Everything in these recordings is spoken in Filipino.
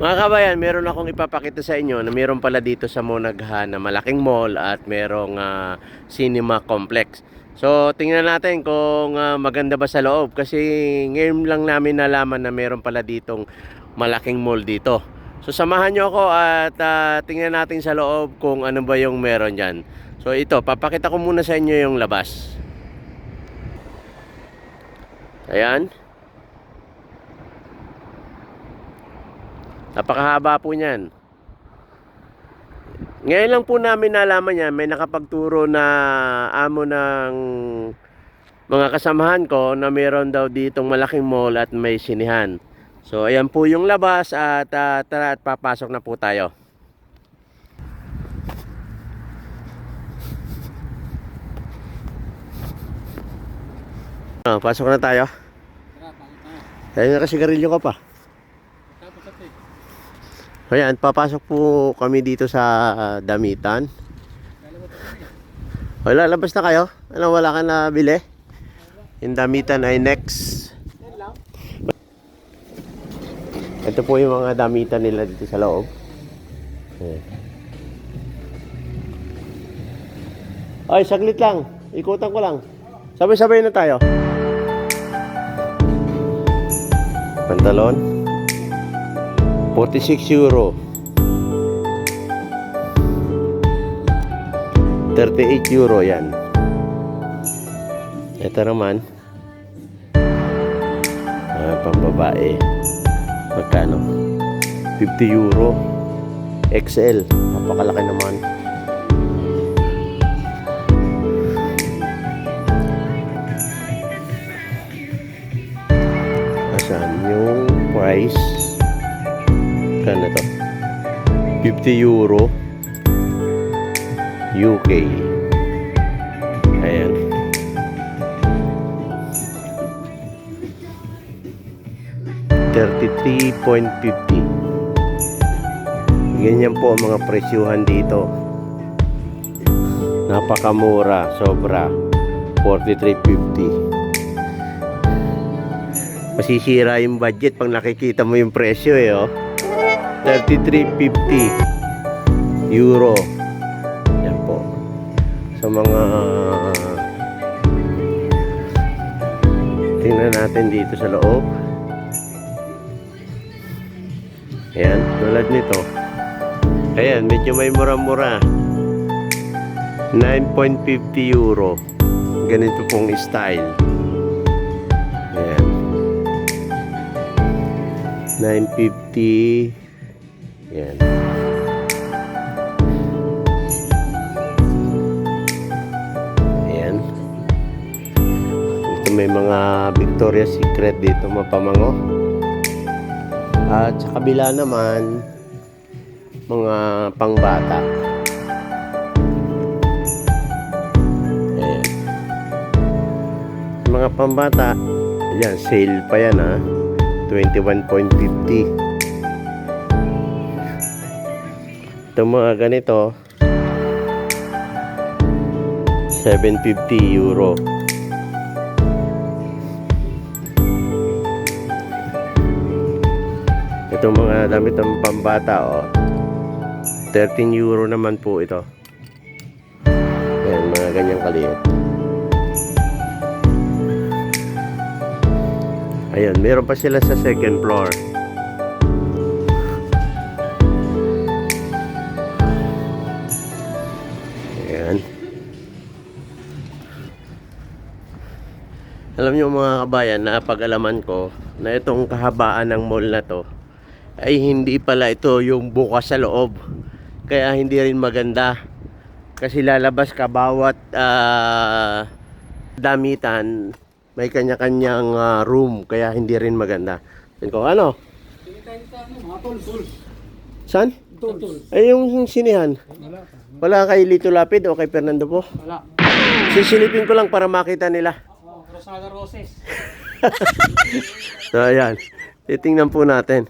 Mga kabayan, meron akong ipapakita sa inyo na meron pala dito sa Monaghan na malaking mall at merong ah, cinema complex. So, tingnan natin kung ah, maganda ba sa loob kasi ngayon lang namin nalaman na meron pala ditong malaking mall dito. So, samahan nyo ako at ah, tingnan natin sa loob kung ano ba yung meron dyan. So, ito, papakita ko muna sa inyo yung labas. Ayan. Napakahaba po niyan. Ngayon lang po namin nalaman niya, may nakapagturo na amo ng mga kasamahan ko na meron daw ditong malaking mall at may sinihan. So ayan po yung labas at ah, tara at papasok na po tayo. Ah, pasok na tayo. Tara, bakit tayo? Kaya nga kasigarilyo ka pa. Ate. Ayan, papasok po kami dito sa ah, damitan. Dalawa pa kami. Wala, labas na kayo? Ano, wala ka na bili? Yung damitan ay next. Yan. Ito po yung mga damitan nila dito sa loob. Ay, saglit lang. Ikutan ko lang. Sabay-sabay na tayo. Pantalon. 46 euro. 38 euro yan. Ito naman. Ah, pambabae. Magkano? 50 euro. XL. Napakalaki naman. Asan yung price? Kano to? 50 euro. UK. Ayan. Thirty-three point fifty. Ganyan po ang mga presyuhan dito. Napakamura, sobra. 43.50. Masisira yung budget pag nakikita mo yung presyo eh, oh. 33.50 euro. Yan po. Sa mga tingnan natin dito sa loob. Ayan, tulad nito. Ayan, medyo may mura-mura. 9.50 euro. Ganito pong style. Ayan. 9.50. Ayan. Ayan. Ito may mga Victoria's Secret dito mapamango. At sa kabila naman, mga pangbata. Ayan. Mga pambata, yan, sale pa yan ha. 21.50. Ito mga ganito, 750 euro. Ito mga damit ng pambata, oh. 13 euro naman po ito. Ayan, mga ganyang kaliit. Ayun, meron pa sila sa second floor. Alam niyo mga kabayan, napag-alaman ko na itong kahabaan ng mall na to ay hindi pala ito yung bukas sa loob. Kaya hindi rin maganda. Kasi lalabas ka bawat ah, damitan may kanya-kanyang ah, room kaya hindi rin maganda. Yan ko, ano? Saan? Ay, yung sinihan. Wala kay Lito Lapid o kay Fernando po. Wala. Sisilipin ko lang para makita nila. Rosada Roses. So, ayan. Titingnan po natin.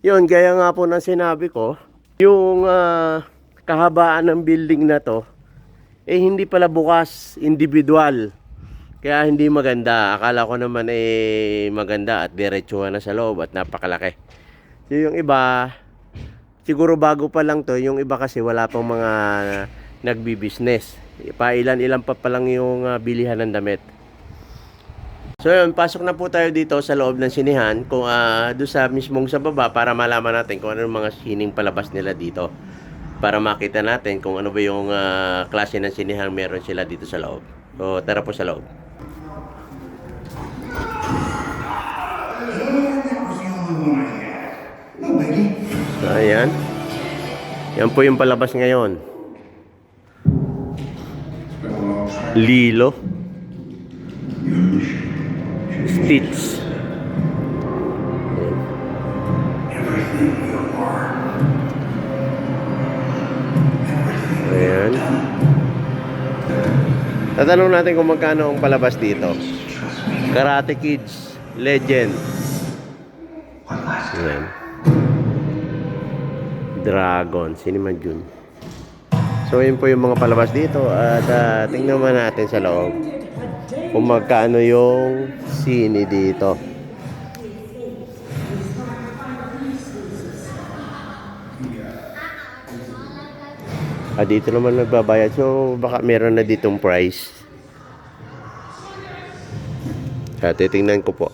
Yun, gaya nga po ng sinabi ko, yung ah, kahabaan ng building na to, eh hindi pala bukas, individual. Kaya hindi maganda. Akala ko naman eh maganda at diretsuhan na sa loob at napakalaki. Yung iba, siguro bago pa lang to, yung iba kasi wala pang mga nagbi-business. Pailan-ilan pa pa lang yung ah, bilihan ng damit. So yun, pasok na po tayo dito sa loob ng sinihan kung uh, doon sa mismong sa baba para malaman natin kung ano yung mga sining palabas nila dito. Para makita natin kung ano ba yung ah, klase ng sinihan meron sila dito sa loob. So tara po sa loob. So ayan. Yan po yung palabas ngayon. Lilo. Stitch. Ayan. Tatanong natin kung magkano ang palabas dito. Karate Kids Legend. Ayan. Dragon. Cinema June. So, yun po yung mga palabas dito. At ah, tingnan naman natin sa loob kung magkano yung sini dito. Ah, dito naman nagbabayad. So, baka meron na ditong price. Kaya titingnan ko po.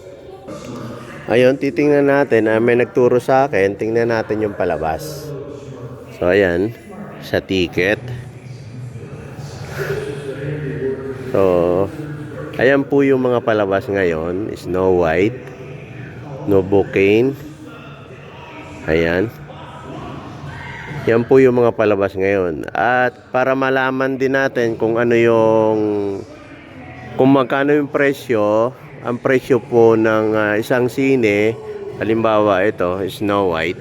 Ayun, titingnan natin. Ah, may nagturo sa akin. Tingnan natin yung palabas. So, ayan. Sa ticket. So, ayan po yung mga palabas ngayon. Snow White. Novocaine. Ayan. Yan po yung mga palabas ngayon. At para malaman din natin kung ano yung kung magkano yung presyo, ang presyo po ng ah, isang sine, halimbawa ito, Snow White.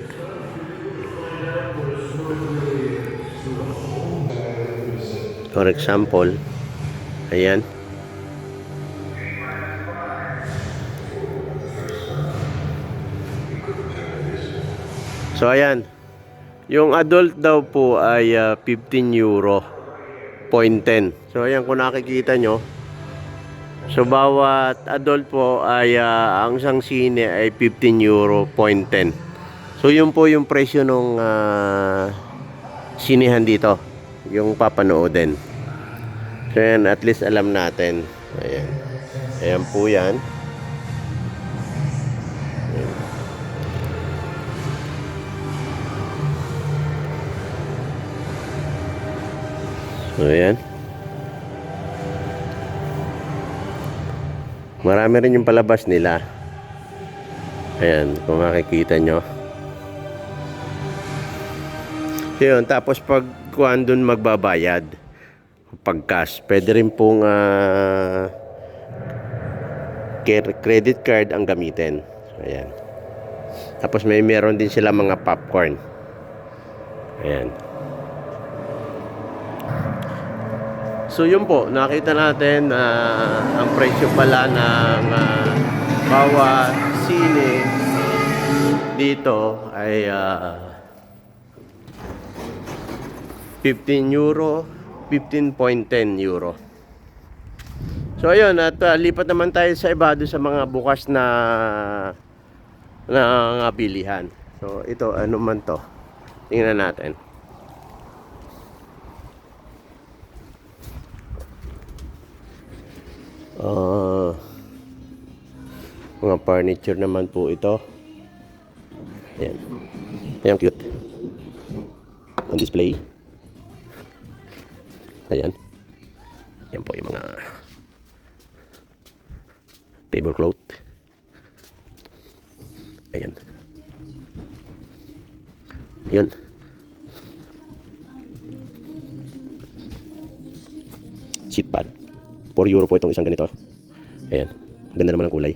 For example, ayan. So ayan, yung adult daw po ay ah, 15 euro, 0.10. So ayan kung nakikita nyo, so bawat adult po ay ah, ang isang sine ay 15 euro, 0.10. So yun po yung presyo nung ah, sinehan dito, yung papanoodin. So yan, at least alam natin. Ayan. Ayan po yan. Ayan. Marami rin yung palabas nila. Ayan, kung makikita nyo. Yun, tapos pag kuhan dun magbabayad, pag cash, pwede rin pong care- credit card ang gamitin. Ayan. Tapos may meron din sila mga popcorn. Ayan. So yun po, nakita natin na ang presyo pala ng ah, bawat sine dito ay ah, 15 euro, 15.10 euro. So ayun, at ah, lipat naman tayo sa iba sa mga bukas na na nga bilihan. So ito, ano man to? Tingnan natin. Ah, mga furniture naman po ito. Ayan. Ayan, cute. On display. Ayan. Ayan po yung mga tablecloth. Ayan. Ayan. Seat pad. 4 euro po itong isang ganito. Ayan. Ganda naman ang kulay.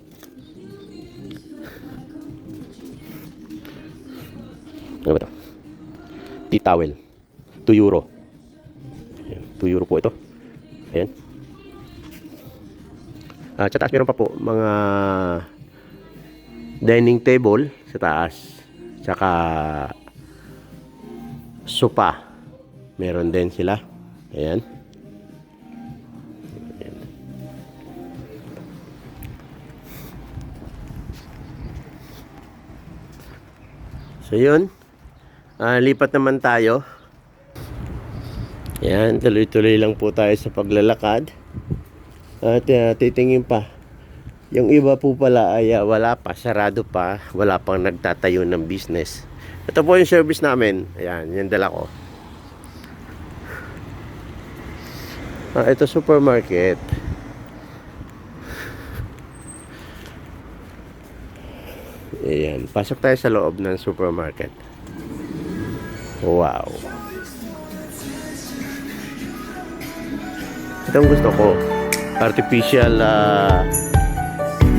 Ano ba ito? Tea towel. 2 euro. Ayan. 2 euro po ito. Ayan. Ah, sa taas meron pa po mga dining table sa taas. Tsaka sopa. Meron din sila. Ayan. So yun, Ah, lipat naman tayo. Yan, tuloy-tuloy lang po tayo sa paglalakad. At ah, titingin pa. Yung iba po pala ay ah, wala pa, sarado pa, wala pang nagtatayo ng business. Ito po yung service namin. Ayan, yung dala ko. Ah, ito supermarket. Ayan, pasok tayo sa loob ng supermarket. Wow. Ito ang gusto ko. Artificial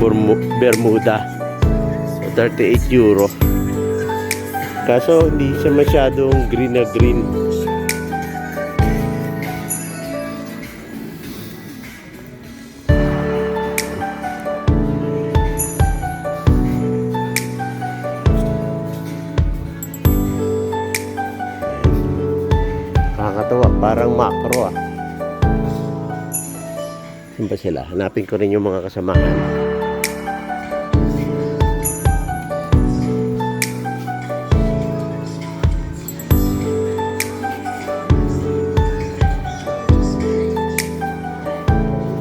Bermu- Bermuda. 38 euro. Kaso hindi siya masyadong green na green. Parang macro ah. Saan ba sila? Hanapin ko rin yung mga kasamahan.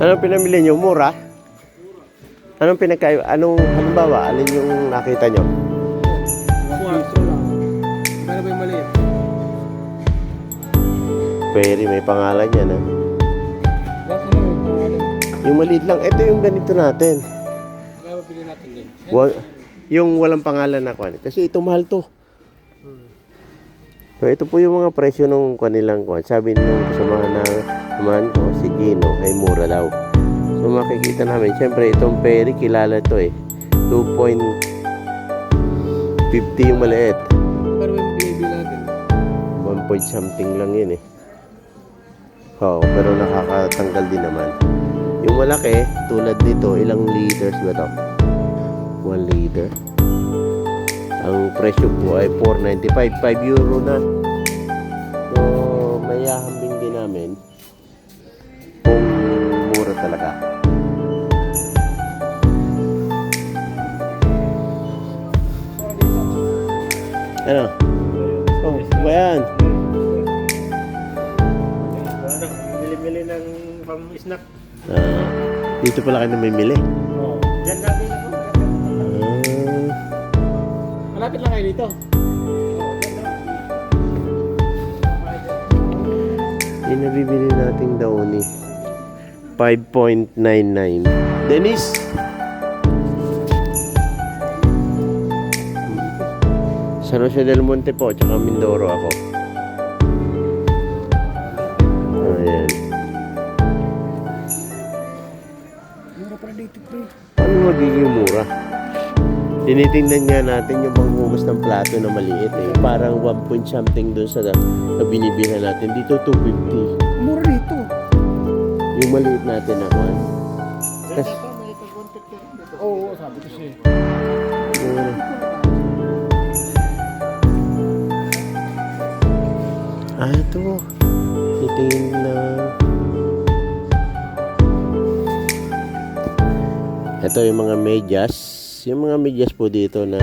Anong pinamili nyo? Mura? Anong pinagkayo? Anong, halimbawa, alin yung nakita nyo? Perry, may pangalan yan ah. Bakit mo yung maliit lang, ito yung ganito natin. Natin din? Wa- yung walang pangalan na kwan. Kasi ito mahal to. So ito po yung mga presyo ng kanilang kwan. Sabi nung kasamahan na naman ko, si Gino, ay mura daw. So makikita namin, syempre itong Perry, kilala to eh. 2.50 yung maliit. Pero yung binibili natin? 1 point something lang yun eh. Oo, pero nakakatanggal din naman. Yung malaki, tulad nito, ilang liters ba to? 1 liter. Ang presyo po ay 4.95, 5 euro na. So, dito pala kayo namimili. Oo. Diyan natin ako. Malapit lang kayo dito. yung nabibili nating daon eh. 5.99. Dennis! San Jose del Monte po, tsaka Mindoro ako. 33. Ano magiging mura? Tinitingnan nga natin yung panghugas ng plato na maliit eh. Parang 1 point something doon sa na binibihan natin. Dito 250. Mura dito. Yung maliit natin na kwan. Oo, sabi ko siya. Eh. Ito yung mga medyas. Yung mga medyas po dito na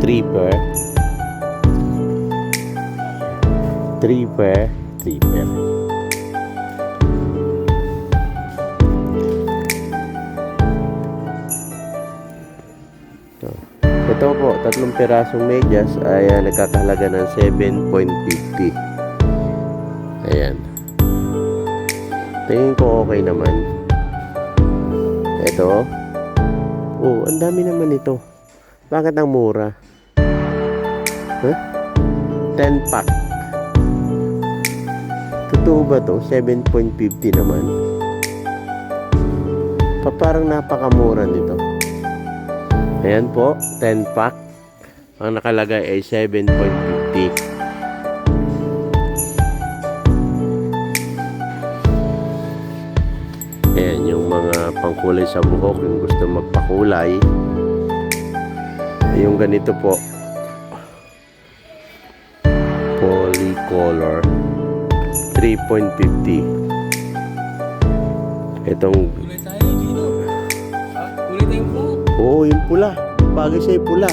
tripper. Tripper. Tripper. Ito. Ito po, tatlong pirasong medyas ay ah, nagkakahalaga ng 7.50. Ayan. Tingin ko okay naman. Ito. Oh, ang dami naman ito. Bakit ang mura? Huh? 10 pack. Totoo ba to? 7.50 naman. Pa parang napakamura nito. Ayan po, 10 pack. Ang nakalagay ay 7.50. pangkulay sa buhok, yung gusto magpakulay. Yung ganito po. Polycolor. 3.50. Itong Kulay tayo dito. Ha? Kulay tayong po. Oo, yung pula. Bagay sa'yo pula.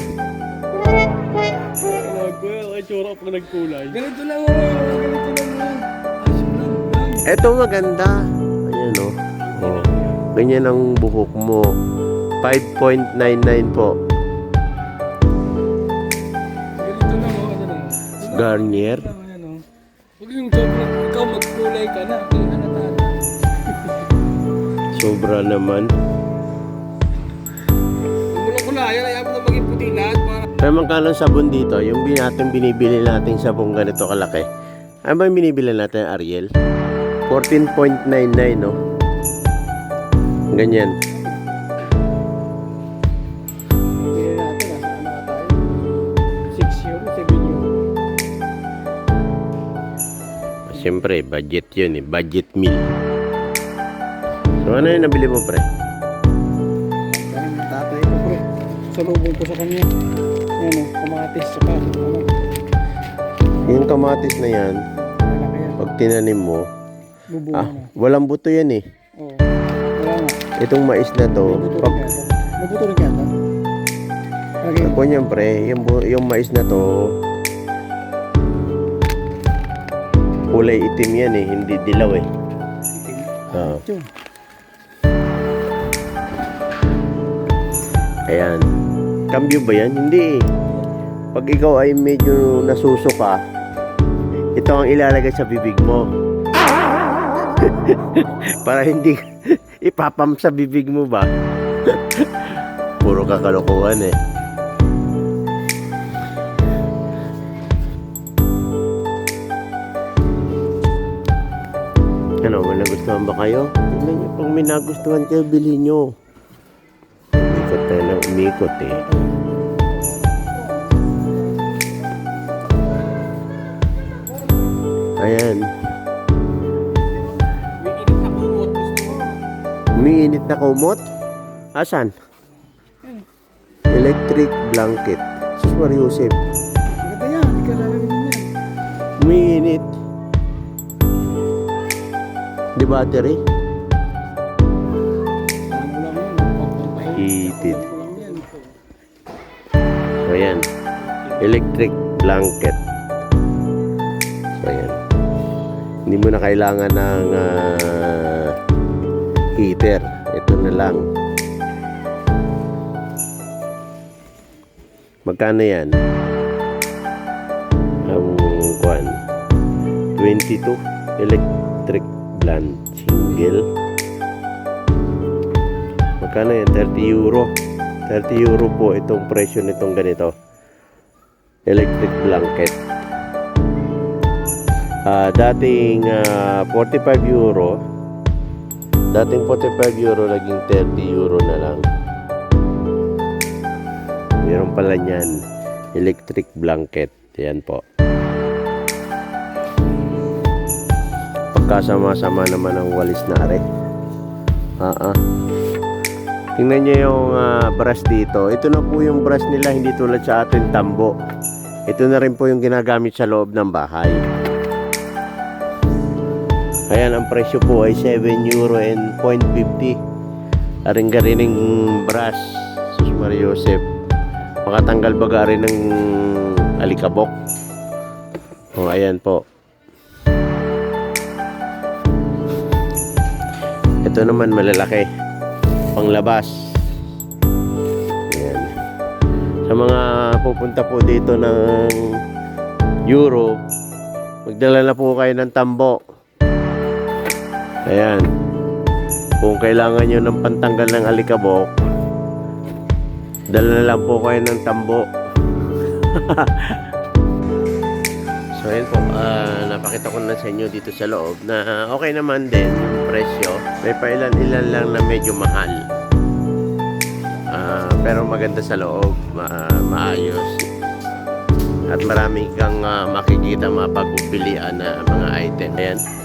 itsura pag nagkulay. Ganito lang oh, ganito lang oh. Eto maganda. Ganyan ang buhok mo. 5.99 po. Garnier. Yan. Huwag yung sobrang ikaw magkulay ka na. Sobra naman. Lang kulayan, ayaw mo na maging puti lahat Pero magkano sabon dito? Yung natin binibili nating sabon ganito kalaki. Ano ba yung binibili natin, Ariel? 14.99, no? Euro. Siyempre, budget yun eh. Budget meal. So, ano yung nabili mo, pre? Kaya ng tatay ko bro. Salubong ko sa kanya. Yan o, kamatis saka ano. Yung kamatis na yan, pag tinanim mo, Bubunga ah, na. walang buto yan eh. Oo. Itong mais na to, pag rin yata. May buto rin yata. Lagi. Ako niyan pre, yung, yung mais na to kulay itim yan eh, hindi dilaw eh. Ah, Yun. ayan. Cambio ba yan? Hindi eh. Pag ikaw ay medyo nasusuka, ito ang ilalagay sa bibig mo. Para hindi ipapam sa bibig mo ba? Puro kakalokohan eh. Ano, may nagustuhan ba kayo? Tignan nyo, pag may nagustuhan kayo, bilhin nyo. Umikot tayo ng umikot eh. Ayan, umiinit na kumot. Asan? Electric blanket. Sus Mariusip. Maganda yan. Hindi ka lalawin yan. Umiinit. Di battery? Yan. Heated. Yan. So, ayan. Electric blanket. So, ayan. Hindi mo na kailangan ng ah, heater. Ito na lang. Magkano yan? Ang kwan. 22 electric blank single. Magkano yan? 30 euro. 30 euro po itong presyo nitong ganito. Electric blanket. Ah, dating ah, 45 euro. Dating 45 euro naging 30 euro na lang. Meron pala niyan. Electric blanket. Yan po. Pagkasama-sama naman ang walis na are. Ah, ah. Tingnan niyo yung ah, brush dito. Ito na po yung brush nila, hindi tulad sa atin tambo. Ito na rin po yung ginagamit sa loob ng bahay. Ayan, ang presyo po ay 7 euro and 0.50. Aring garining brush. Sus Mario Joseph. Makatanggal baga rin ng alikabok. O, ayan po. Ito naman malalaki. Panglabas. Ayan. Sa mga pupunta po dito ng Europe, magdala na po kayo ng tambo. Ayan. Kung kailangan nyo ng pantanggal ng alikabok, dala na lang po kayo ng tambo. so, ayun po. ah, napakita ko na sa inyo dito sa loob na okay naman din yung presyo. May pailan-ilan lang na medyo mahal. Ah, pero maganda sa loob. ma- maayos. At marami kang ah, makikita mapagpipilian na mga item. Ayan.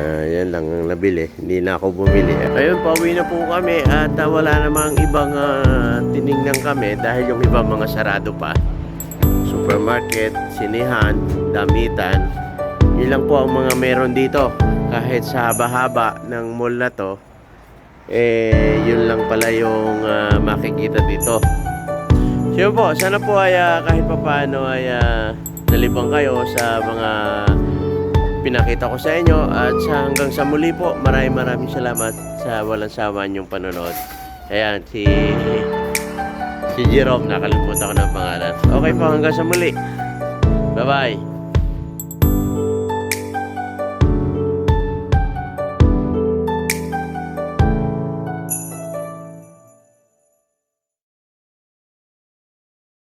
Ah, yan lang ang nabili. Hindi na ako bumili. Ayun, pauwi na po kami at ah, wala namang ibang ah, tiningnan kami dahil yung ibang mga sarado pa. Supermarket, sinihan, damitan. Yun lang po ang mga meron dito. Kahit sa haba-haba ng mall na to, eh, yun lang pala yung ah, makikita dito. So po, sana po ay ah, kahit papaano ay ah, nalibang kayo sa mga pinakita ko sa inyo. At sa hanggang sa muli po maraming maraming salamat sa walang sawa niyong panonood. Ayan si si Jerome. Nakalimutan ko ng pangalan. Okay po hanggang sa muli. Bye bye